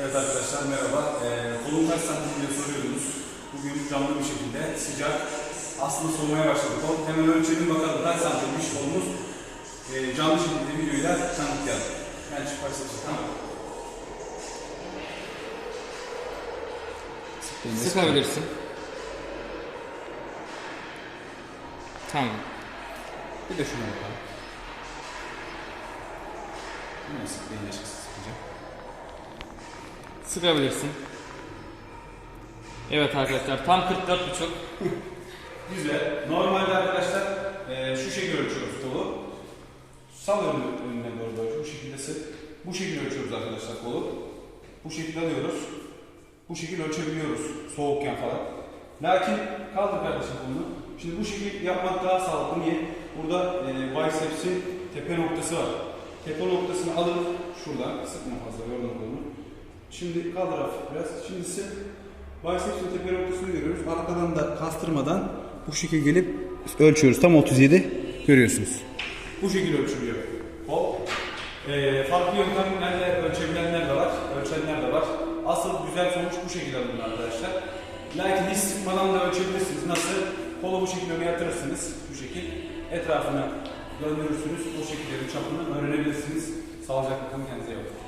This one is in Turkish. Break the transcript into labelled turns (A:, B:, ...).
A: Evet arkadaşlar merhaba. Ee, kolun kaç santim diye soruyordunuz. Bugün canlı bir şekilde sıcak. Aslında soğumaya başladı kol. Hemen ölçelim bakalım kaç santimmiş kolumuz. Ee, canlı şekilde videoyla tanıtlayalım. Ben çık başlayacağım. Tamam.
B: Sıkabilirsin. Tamam.
A: Bir de şuna bakalım. Yine sık değil açıkçası sıkacağım.
B: Sıkabilirsin. Evet arkadaşlar tam 44,5.
A: Güzel. Normalde arkadaşlar e, şu şekilde ölçüyoruz kolu. Sal önüne, doğru böyle bu şekilde sık. Bu şekilde ölçüyoruz arkadaşlar kolu. Bu şekilde alıyoruz. Bu şekilde ölçebiliyoruz soğukken falan. Lakin kaldır kardeşim bunu. Şimdi bu şekilde yapmak daha sağlıklı. Niye? Burada e, bicepsin tepe noktası var. Tepe noktasını alıp şuradan sıkma fazla yorma kolunu. Şimdi kaldır hafif biraz. Şimdi sık. Bicepsin tepe noktasını görüyoruz. Arkadan da kastırmadan bu şekilde gelip ölçüyoruz. Tam 37 görüyorsunuz. Bu şekilde ölçülüyor. Kol. Ee, farklı yöntemlerle ölçebilenler de var, ölçenler de var. Asıl güzel sonuç bu şekilde alınır arkadaşlar. Lakin hiç sıkmadan da ölçebilirsiniz. Nasıl? Kolu bu şekilde yatırırsınız. Bu şekil. Etrafına döndürürsünüz. O şekilde çapını öğrenebilirsiniz. Sağlıcakla kalın kendinize iyi bakın.